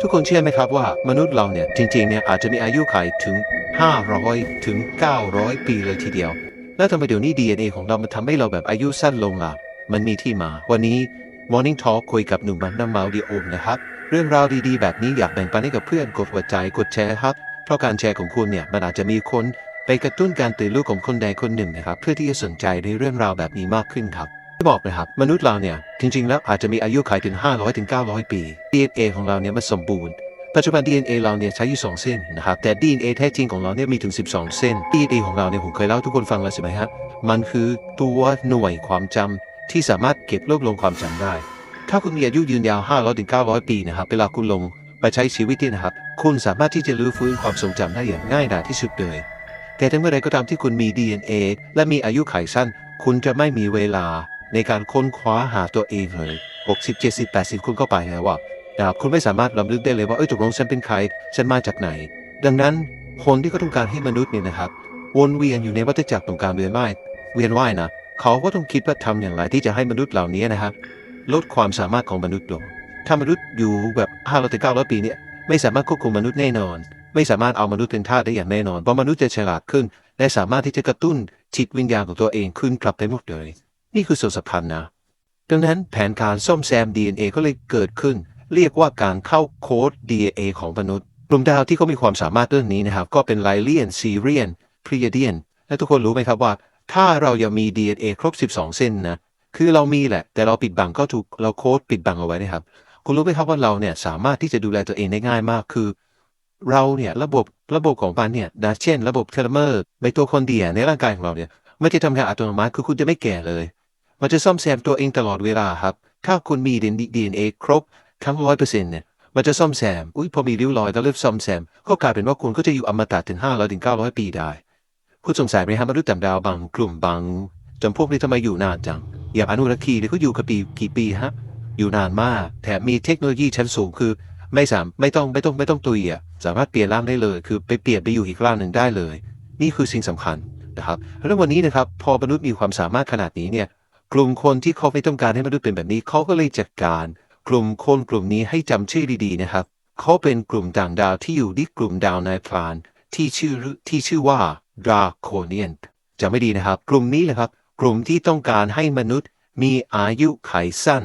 ทุกคนเชื่อไหมครับว่ามนุษย์เราเนี่ยจริงๆเนี่ยอาจจะมีอายุขัยถึง 500 ถึง 900 ปีเลยทีเดียว แล้วทำไมเดี๋ยวนี้ DNA ของเรามันทำให้เราแบบอายุสั้นลงล่ะ มันมีที่มา วันนี้ Morning Talk คุยกับหนุ่มบันน้ำเมาดีโอมนะครับ เรื่องราวดีๆ แบบนี้อยากแบ่งปันให้กับเพื่อนกดหัวใจกดแชร์ครับ เพราะการแชร์ของคุณเนี่ยมันอาจจะมีคน ไปกระตุ้นการตื่นรู้ของคนใดคนหนึ่งนะครับ เพื่อที่จะสนใจในเรื่องราวแบบนี้มากขึ้นครับ บอกนะครับมนุษย์เราเนี่ยจริงๆ แล้วอาจจะมีอายุขัยถึง 500ถึง900 ปี DNA ของเราเนี่ยมันสมบูรณ์ ปัจจุบัน DNA เราเนี่ยใช้อยู่ 2 เส้นนะครับแต่ DNA แท้จริงของเราเนี่ยมีถึง 12 เส้น DNA ของเราเนี่ยผมเคยเล่าทุกคนฟังแล้วใช่ไหมครมันคือตัวหน่วยความจำที่สามารถเก็บรวบรวมความจำได้ ถ้าคุณมีอายุยืนยาว 500ถึง900 ปีนะครับเวลาคุณลงไปใช้ชีวิตเนี่ยนะครับคุณสามารถที่จะรื้อฟื้นความทรงจำได้อย่างง่ายดายที่สุดเลยแต่ถ้าเมื่อใดก็ตามที่คุณมี DNA และมีอายุขัยสั้น คุณจะไม่มีเวลา ในการค้นคว้าหาตัวเองเลย60 70 80คุณก็ไปแล้วอะนะครับคุณไม่สามารถรำลึกได้เลยว่าเอ้ยตกลงฉันเป็นใคร ฉันมาจากไหน ดังนั้นคนที่เขาต้องการให้มนุษย์เนี่ยนะครับ วนเวียนอยู่ในวัฏจักรของการเวียนว่ายเวียนว่ายนะเขาก็ต้องคิดว่าทำอย่างไรที่จะให้มนุษย์เหล่านี้นะครับ ลดความสามารถของมนุษย์ลงถ้ามนุษย์อยู่แบบ500ถึง900ปีเนี่ยไม่สามารถควบคุมมนุษย์แน่นอน ไม่สามารถเอามนุษย์เป็นทาสได้อย่างแน่นอนเพราะมนุษย์จะฉลาดขึ้น และสามารถที่จะกระตุ้นจิตวิญญาณของตัวเองขึ้นกลับได้หมดเลย นี่คือส่วนสำคัญนะ ดังนั้นแผนการซ่อมแซม DNA ก็เลยเกิดขึ้น เรียกว่าการเข้าโค้ด DNA ของมนุษย์กลุ่มดาวที่เขามีความสามารถเรื่องนี้นะครับ ก็เป็นไลเลียนซีเรียนพรีเดียนและทุกคนรู้ไหมครับว่า ถ้าเรายังมี DNA ครบ 12 เส้นนะคือเรามีแหละ แต่เราปิดบังก็ถูกเราโค้ดปิดบังเอาไว้นะครับ คุณรู้ไหมครับว่าเราเนี่ยสามารถที่จะดูแลตัวเองได้ง่ายมากคือ เราเนี่ยระบบระบบของมันเนี่ยนะเช่น ระบบเทเลเมอร์ไมโตคนเดียในร่างกายของเราเนี่ยไม่ได้ทำงานอัตโนมัติคือคุณจะไม่แก่เลย มันจะซ่อมแซมตัวเองตลอดเวลาครับ ถ้าคุณมี DNA ครบทั้งร้อยเปอร์เซ็นต์เนี่ยมันจะซ่อมแซม อุ้ยพอมีริ้วรอยแล้วเริ่มซ่อมแซม ก็กลายเป็นว่าคุณก็จะอยู่อมตะถึงห้าร้อยถึงเก้าร้อยปีได้คุณสงสัยไหมครับมนุษย์ต่างดาวบางกลุ่มบางจำพวกนี้ทำไมอยู่นานจัง อย่างอนุรักษ์คีเนี่ยเขาอยู่กับปีกี่ปีฮะ อยู่นานมาก แถมมีเทคโนโลยีชั้นสูงคือไม่สามไม่ต้องไม่ต้องไม่ต้องตุยอะสามารถเปลี่ยนร่างได้เลย คือไปเปลี่ยนไปอยู่อีกร่างหนึ่งได้เลย นี่คือสิ่งสำคัญนะครับแล้ววันนี้นะครับพอมนุษย์มีความสามารถขนาดนี้เนี่ย กลุ่มคนที่เขาไม่ต้องการให้มนุษย์เป็นแบบนี้เขาก็เลยจัดการ กลุ่มคนกลุ่มนี้ให้จำชื่อดีๆนะครับเขาเป็นกลุ่มต่างดาวที่อยู่ที่กลุ่มดาวนายพราน ที่ชื่อที่ชื่อว่าดราโคเนียนจำไม่ดีนะครับ กลุ่มนี้แหละครับ กลุ่มที่ต้องการให้มนุษย์มีอายุขัยสั้น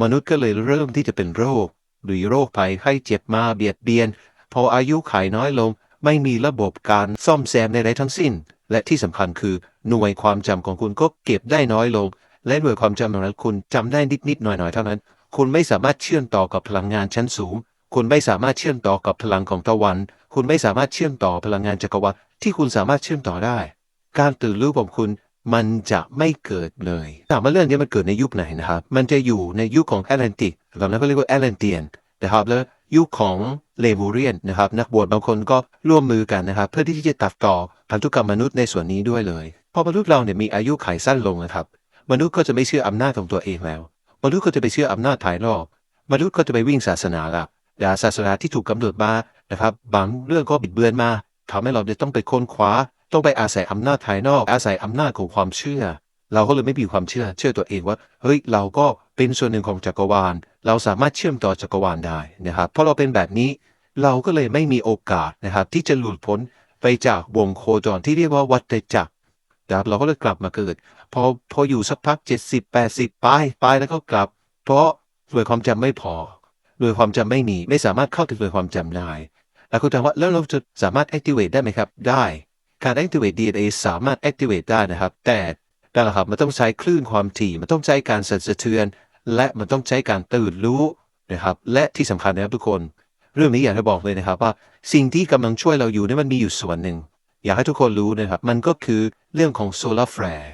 มนุษย์ก็เลยเริ่มที่จะเป็นโรค หรือโรคภัยไข้เจ็บมาเบียดเบียน พออายุขัยน้อยลง ไม่มีระบบการซ่อมแซมใดๆทั้งสิ้น และที่สำคัญคือหน่วยความจำของคุณก็เก็บได้น้อยลง และหน่วยความจำของนั้นคุณจำได้นิดๆหน่อยๆเท่านั้น คุณไม่สามารถเชื่อมต่อกับพลังงานชั้นสูง คุณไม่สามารถเชื่อมต่อกับพลังของตะวัน คุณไม่สามารถเชื่อมต่อพลังงานจักรวาลที่คุณสามารถเชื่อมต่อได้ การตื่นรู้ของคุณมันจะไม่เกิดเลยถามว่าเรื่องนี้มันเกิดในยุคไหนนะครับ มันจะอยู่ในยุคของแอตแลนติกเรานั้นก็เรียกว่าแอตแลนเตียนนะครับแล้วยุคของเลมูเรียนนะครับนักบวชบางคนก็ร่วมมือกันนะครับ เพื่อที่จะตัดต่อพันธุกรรมมนุษย์ในส่วนนี้ด้วยเลย พอมนุษย์เราเนี่ยมีอายุขัยสั้นลงนะครับ มนุษย์ก็จะไม่เชื่ออำนาจของตัวเองแล้ว มนุษย์ก็จะไปเชื่ออำนาจภายนอก มนุษย์ก็จะไปวิ่งศาสนาละแต่ศาสนาที่ถูกกำหนดมานะครับ บางเรื่องก็บิดเบือนมาทำให้เราต้องไปค้นคว้า ต้องไปอาศัยอำนาจภายนอก อาศัยอำนาจของความเชื่อ เราก็เลยไม่มีความเชื่อ เชื่อตัวเองว่า เฮ้ย เราก็เป็นส่วนหนึ่งของจักรวาล เราสามารถเชื่อมต่อจักรวาลได้นะครับเพราะเราเป็นแบบนี้ เราก็เลยไม่มีโอกาสนะครับที่จะหลุดพ้นไปจากวงโคจรที่เรียกว่าวัฏจักร นะครับเราก็เลยกลับมาเกิด พอพออยู่สักพักเจ็ดสิบแปดสิบไปไปแล้วก็กลับ เพราะหน่วยความจำไม่พอหน่วยความจำไม่มีไม่สามารถเข้าถึงหน่วยความจำได้แล้วคุณถามว่าแล้วเราจะสามารถ activate ได้ไหมครับ ได้การ activate DNA สามารถ activate ได้นะครับ แต่นั่นแหละครับมันต้องใช้คลื่นความถี่ มันต้องใช้การสั่นสะเทือน และมันต้องใช้การตื่นรู้นะครับ และที่สำคัญนะครับทุกคน เรื่องนี้อยากจะบอกเลยนะครับว่า สิ่งที่กำลังช่วยเราอยู่นี่มันมีอยู่ส่วนหนึ่ง อยากให้ทุกคนรู้นะครับ มันก็คือเรื่องของ solar flare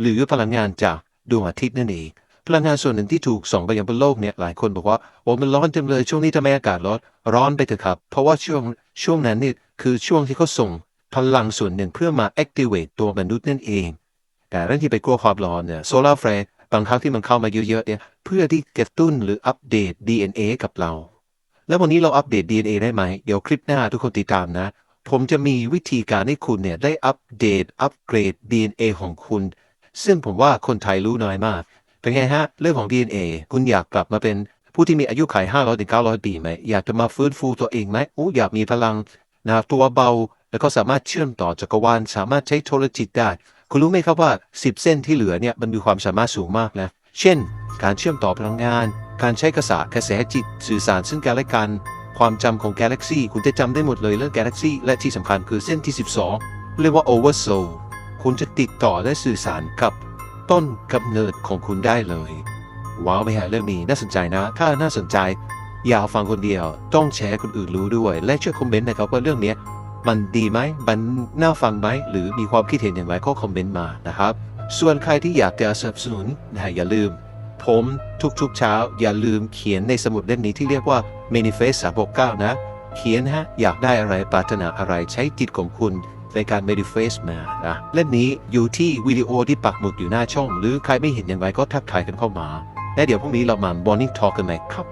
หรือพลังงานจากดวงอาทิตย์นั่นเอง พลังงานส่วนหนึ่งที่ถูกส่องไปยังบนโลกเนี่ยหลายคนบอกว่าโอ้มันร้อนเต็มเลยช่วงนี้ทำไมอากาศร้อนร้อนไปเถอะครับ เพราะว่าช่วงช่วงนั้นนี่คือช่วงที่เขาส่งพลังส่วนหนึ่งเพื่อมา activate ตัวมนุษย์นั่นเอง แต่เรื่องที่ไปกลัวความร้อนเนี่ย solar flare บางครั้งที่มันเข้ามาเยอะๆเนี่ยเพื่อที่กระตุ้นหรืออัปเดต DNA กับเรา แล้ววันนี้เราอัปเดต DNA ได้ไหม เดี๋ยวคลิปหน้าทุกคนติดตามนะ ผมจะมีวิธีการให้คุณเนี่ยได้อัปเดต อัปเกรด DNA ของคุณ ซึ่งผมว่าคนไทยรู้น้อยมาก เป็นไงฮะ เรื่องของ DNA คุณอยากกลับมาเป็นผู้ที่มีอายุขัย500ถึง900 ปีไหม อยากจะมาฟื้นฟูตัวเองไหมโอ้อยากมีพลังนะตัวเบา แล้วก็สามารถเชื่อมต่อจักรวาล สามารถใช้โทรจิตได้ คุณรู้ไหมครับว่า 10 เส้นที่เหลือเนี่ยมันมีความสามารถสูงมากนะ เช่น การเชื่อมต่อพลังงาน การใช้กระแสกระแสจิต สื่อสารซึ่งกันและกัน ความจำของกาแล็กซีคุณจะจำได้หมดเลยเรื่องกาแล็กซีและที่สำคัญคือเส้นที่ 12 เรียกว่า Oversoul คุณจะติดต่อและสื่อสารกับต้นกำเนิดของคุณได้เลย ว้าวไหมฮะเรื่องนี้น่าสนใจนะ ถ้าน่าสนใจ อย่าฟังคนเดียว ต้องแชร์คนอื่นรู้ด้วย และช่วยคอมเมนต์นะครับว่าเรื่องนี้มันดีไหมมันน่าฟังไหม หรือมีความคิดเห็นอย่างไรก็คอมเมนต์มานะครับ ส่วนใครที่อยากจะสนับสนุนนะอย่าลืม ผมทุกๆเช้า อย่าลืมเขียนในสมุดเล่มนี้ที่เรียกว่า Manifest 369 นะ เขียนฮะ อยากได้อะไรปรารถนาอะไรใช้จิตของคุณในการ Manifest มานะเล่มนี้อยู่ที่วิดีโอที่ปักหมุดอยู่หน้าช่อง หรือใครไม่เห็นอย่างไรก็ทักทายกันเข้ามา และเดี๋ยวพรุ่งนี้เรามา Morning Talk กันไหมครับ